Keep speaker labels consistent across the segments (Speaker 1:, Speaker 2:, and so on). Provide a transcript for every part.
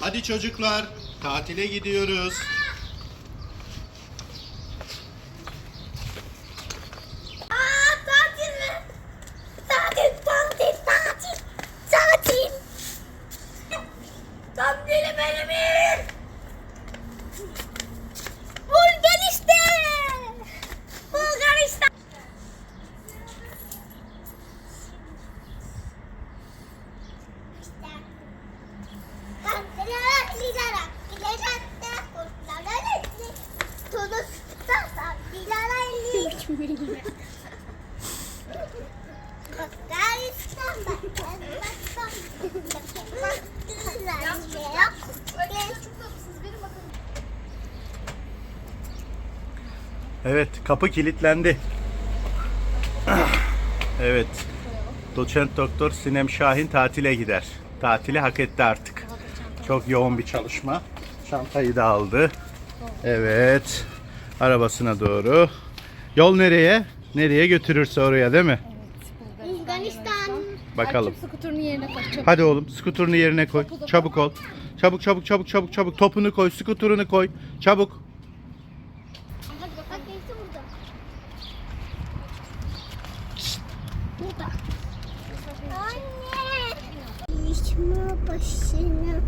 Speaker 1: Hadi çocuklar, tatile gidiyoruz. Evet, kapı kilitlendi. Evet. Doçent Doktor Sinem Şahin tatile gider. Tatili hak etti artık. Çok yoğun bir çalışma. Çantayı da aldı. Evet. Arabasına doğru. Yol nereye? Nereye götürürse oraya değil mi?
Speaker 2: Bulgaristan.
Speaker 1: Bakalım.
Speaker 3: Skuturunu yerine koy. Çabuk.
Speaker 1: Hadi oğlum skuturunu yerine koy. Çabuk ol. Çabuk çabuk çabuk çabuk çabuk. Topunu koy, skuturunu koy. Çabuk.
Speaker 3: Спасибо.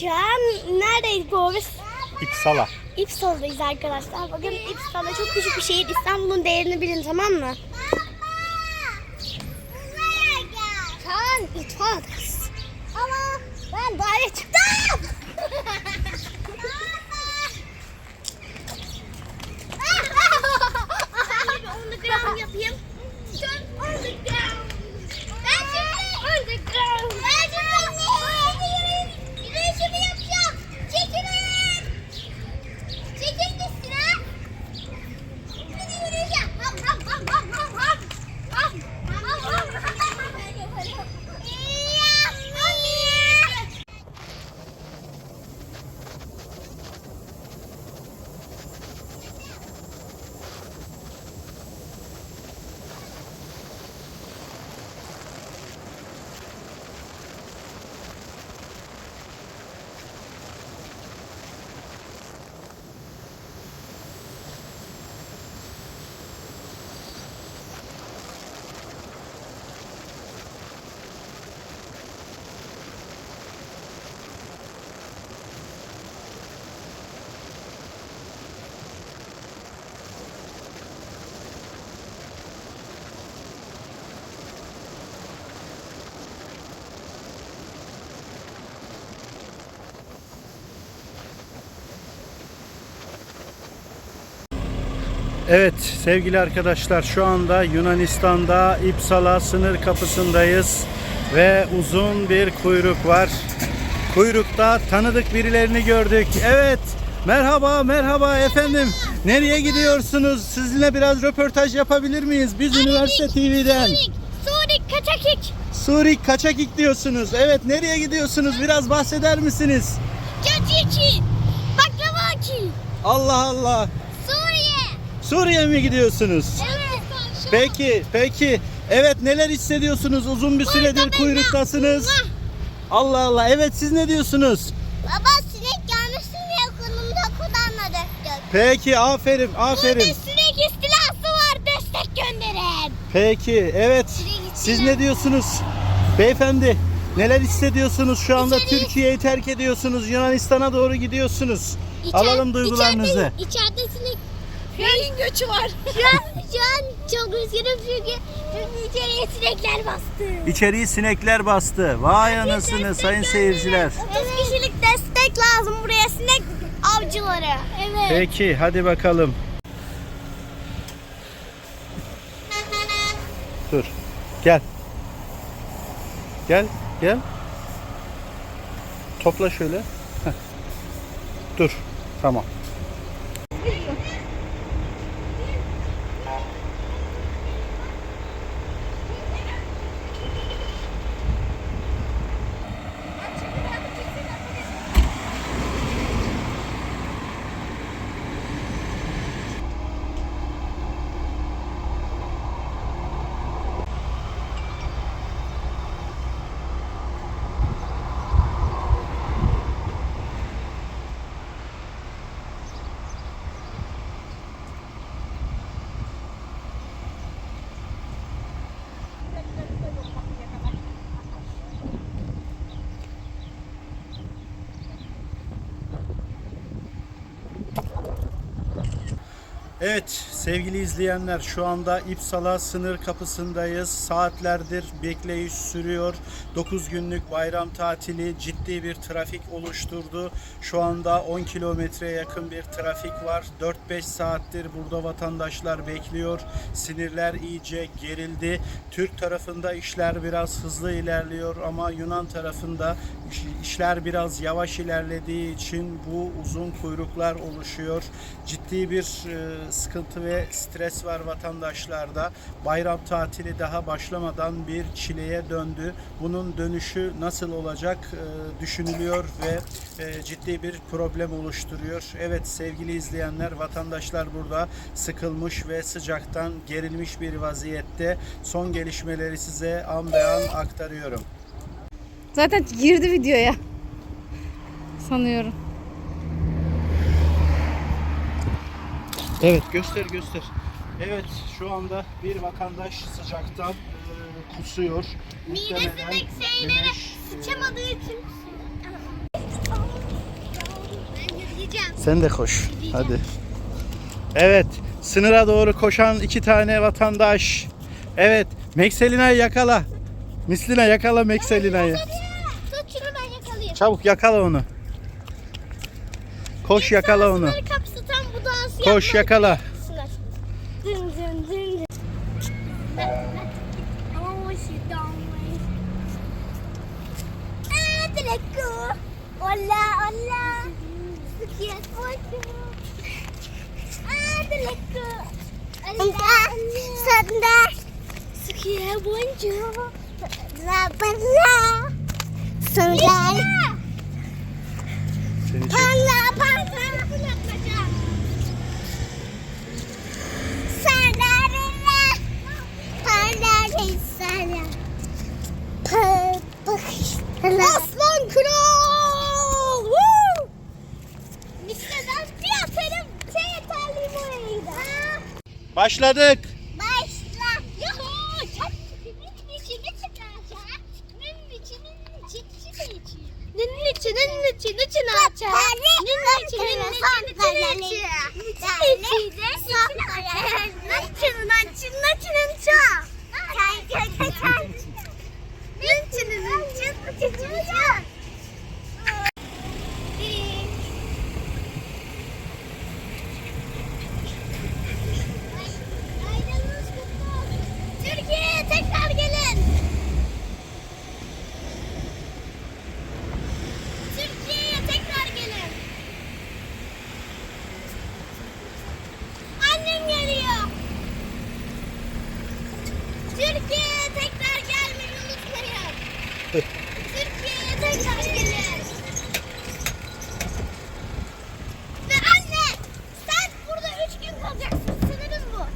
Speaker 3: Şu
Speaker 2: an neredeyiz Boris?
Speaker 1: İpsala.
Speaker 2: İpsal'dayız arkadaşlar. Bakın İpsal'da çok küçük bir şehir. İstanbul'un değerini bilin tamam mı? Kaan itfaadız. Ama ben daire çıktım. Ben bir underground yapayım.
Speaker 1: Evet sevgili arkadaşlar şu anda Yunanistan'da İpsala sınır kapısındayız ve uzun bir kuyruk var. Kuyrukta tanıdık birilerini gördük. Evet merhaba merhaba efendim. Nereye gidiyorsunuz? Sizinle biraz röportaj yapabilir miyiz? Biz Üniversite TV'den.
Speaker 2: Surik, kaçakik.
Speaker 1: Surik Kaçakik diyorsunuz. Evet nereye gidiyorsunuz? Biraz bahseder misiniz?
Speaker 2: Caciki, baklavaki.
Speaker 1: Allah Allah.
Speaker 2: Suriye.
Speaker 1: Mi gidiyorsunuz?
Speaker 2: Evet.
Speaker 1: Peki, peki. Evet neler hissediyorsunuz? Uzun bir süredir kuyruktasınız. Allah Allah. Evet siz ne diyorsunuz?
Speaker 2: Baba sinek gelmişsin diye konumda kulağına döktük.
Speaker 1: Peki aferin,
Speaker 2: Burada
Speaker 1: aferin.
Speaker 2: sinek istilası var destek gönderin.
Speaker 1: Peki, evet. Siz ne diyorsunuz? Beyefendi, neler hissediyorsunuz şu anda?
Speaker 2: İçeri-
Speaker 1: Türkiye'yi terk ediyorsunuz, Yunanistan'a doğru gidiyorsunuz. Alalım duygularınızı.
Speaker 2: İçeride, içeride sinek.
Speaker 3: Beyin göçü var.
Speaker 2: Şu an, şu an çok üzgünüm çünkü, içeriye sinekler bastı.
Speaker 1: İçeriği sinekler bastı. Vay anasını sayın seyirciler.
Speaker 2: 30 kişilik destek lazım buraya sinek avcıları. Evet.
Speaker 1: Peki hadi bakalım. Dur. Gel. Gel, gel. Topla şöyle. Heh. Dur. Tamam. Evet sevgili izleyenler şu anda İpsala sınır kapısındayız. Saatlerdir bekleyiş sürüyor. 9 günlük bayram tatili ciddi bir trafik oluşturdu. Şu anda 10 kilometreye yakın bir trafik var. 4-5 saattir burada vatandaşlar bekliyor. Sinirler iyice gerildi. Türk tarafında işler biraz hızlı ilerliyor ama Yunan tarafında işler biraz yavaş ilerlediği için bu uzun kuyruklar oluşuyor. Ciddi bir e, sıkıntı ve stres var vatandaşlarda. Bayram tatili daha başlamadan bir çileye döndü. Bunun dönüşü nasıl olacak e, düşünülüyor ve e, ciddi bir problem oluşturuyor. Evet sevgili izleyenler vatandaşlar burada sıkılmış ve sıcaktan gerilmiş bir vaziyette. Son gelişmeleri size an be an aktarıyorum.
Speaker 3: Zaten girdi videoya. Sanıyorum.
Speaker 1: Evet göster göster. Evet şu anda bir vatandaş sıcaktan e, kusuyor.
Speaker 2: Midesindeki şeylere
Speaker 1: güneş, e,
Speaker 2: sıçamadığı için. Ben yürüyeceğim.
Speaker 1: Sen de koş. Hadi. Evet. Sınıra doğru koşan iki tane vatandaş. Evet. Mekselina'yı yakala. Mislina yakala Mekselina'yı. Çabuk yakala onu. Koş yakala onu.
Speaker 2: Sınır kapısı tam bu dansı
Speaker 1: Koş
Speaker 2: yapmadı.
Speaker 1: yakala.
Speaker 2: Sınır. Dın dın dın dın. Oh, she don't wait. Ah, teleco. Hola, hola. Sekian foto. Ah, teleco. Hola, sandal. Sekian bonjour. Lapar Sandal.
Speaker 1: Seni
Speaker 2: Parla parla fırlatacağım. Sardarına. Parla sana. Aslan kral. Woo! Mikreden bir atarım. Şey yeterliyim oraya gider.
Speaker 1: Başladık.
Speaker 2: Türkiye'ye tekrar gelin. Ve anne sen burada üç gün kalacaksın. Sınırız bu.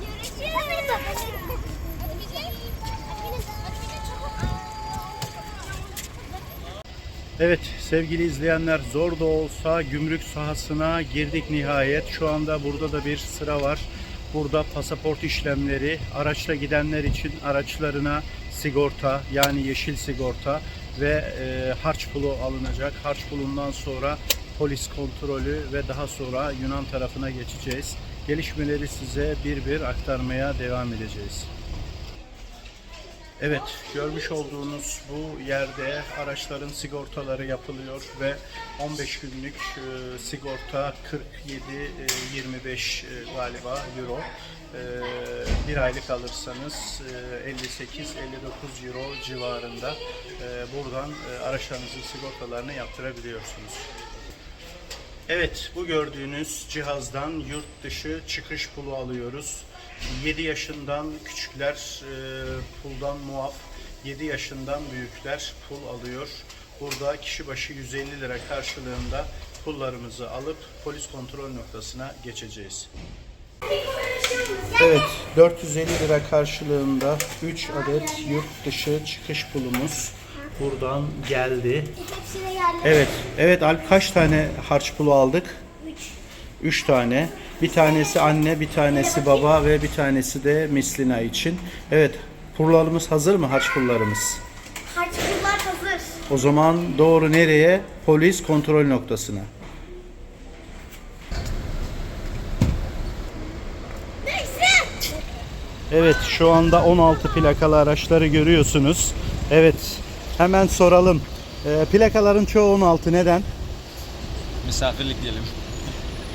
Speaker 2: Görüşürüz.
Speaker 1: Evet sevgili izleyenler zor da olsa gümrük sahasına girdik nihayet. Şu anda burada da bir sıra var. Burada pasaport işlemleri, araçla gidenler için araçlarına sigorta yani yeşil sigorta ve e, harç pulu alınacak. Harç pulundan sonra polis kontrolü ve daha sonra Yunan tarafına geçeceğiz. Gelişmeleri size bir bir aktarmaya devam edeceğiz. Evet, görmüş olduğunuz bu yerde araçların sigortaları yapılıyor ve 15 günlük e, sigorta 47-25 galiba euro. E, bir aylık alırsanız e, 58-59 euro civarında e, buradan e, araçlarınızın sigortalarını yaptırabiliyorsunuz. Evet, bu gördüğünüz cihazdan yurt dışı çıkış pulu alıyoruz. 7 yaşından küçükler e, puldan muaf, 7 yaşından büyükler pul alıyor. Burada kişi başı 150 lira karşılığında pullarımızı alıp polis kontrol noktasına geçeceğiz. Evet, 450 lira karşılığında 3 adet yurt dışı çıkış pulumuz buradan geldi. Evet, evet Alp kaç tane harç pulu aldık?
Speaker 2: Üç.
Speaker 1: Üç tane. Bir tanesi anne, bir tanesi baba ve bir tanesi de Mislina için. Evet, pullarımız hazır mı harç pullarımız?
Speaker 2: Harçlıklar hazır.
Speaker 1: O zaman doğru nereye? Polis kontrol noktasına. Evet, şu anda 16 plakalı araçları görüyorsunuz. Evet, hemen soralım. Ee, plakaların çoğu 16 neden?
Speaker 4: Misafirlik diyelim.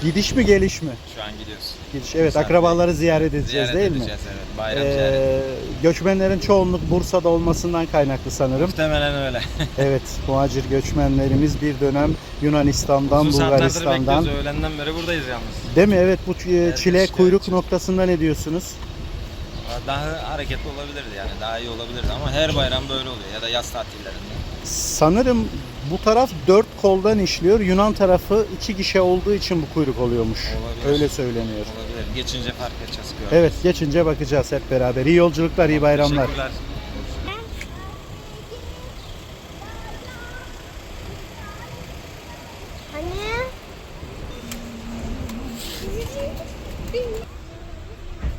Speaker 1: Gidiş mi geliş mi?
Speaker 4: Şu an gidiyoruz.
Speaker 1: Gidiş. Evet,
Speaker 4: Misafirlik.
Speaker 1: akrabaları ziyaret edeceğiz
Speaker 4: Ziyaret
Speaker 1: değil mi?
Speaker 4: edeceğiz evet. Bayram ziyareti.
Speaker 1: Ee, göçmenlerin çoğunluk Bursa'da olmasından kaynaklı sanırım.
Speaker 4: Muhtemelen öyle.
Speaker 1: Evet, muhacir göçmenlerimiz bir dönem Yunanistan'dan,
Speaker 4: Uzun saatlerdir
Speaker 1: Bulgaristan'dan.
Speaker 4: bekliyoruz. Öğlenden beri buradayız yalnız.
Speaker 1: Değil mi? Evet, bu ç- çile
Speaker 4: işte,
Speaker 1: kuyruk
Speaker 4: çile.
Speaker 1: noktasında ne diyorsunuz?
Speaker 4: Daha hareketli olabilirdi yani. Daha iyi olabilirdi ama her bayram böyle oluyor. Ya da yaz tatillerinde.
Speaker 1: Sanırım bu taraf dört koldan işliyor. Yunan tarafı iki gişe olduğu için bu kuyruk oluyormuş.
Speaker 4: Olabilir.
Speaker 1: Öyle söyleniyor.
Speaker 4: Olabilir. Geçince fark edeceğiz. göreceğiz.
Speaker 1: Evet, geçince bakacağız hep beraber. İyi yolculuklar, iyi bayramlar.
Speaker 4: Teşekkürler.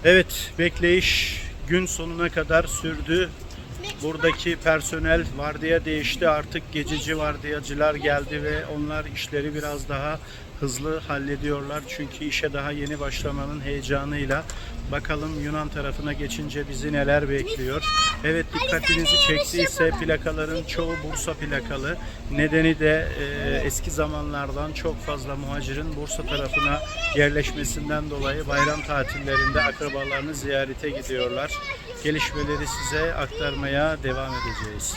Speaker 1: Evet, bekleyiş gün sonuna kadar sürdü. Buradaki personel vardiya değişti. Artık gececi vardiyacılar geldi ve onlar işleri biraz daha hızlı hallediyorlar. Çünkü işe daha yeni başlamanın heyecanıyla bakalım Yunan tarafına geçince bizi neler bekliyor. Evet dikkatinizi çektiyse plakaların çoğu Bursa plakalı. Nedeni de e, eski zamanlardan çok fazla muhacirin Bursa tarafına yerleşmesinden dolayı bayram tatillerinde akrabalarını ziyarete gidiyorlar. Gelişmeleri size aktarmaya devam edeceğiz.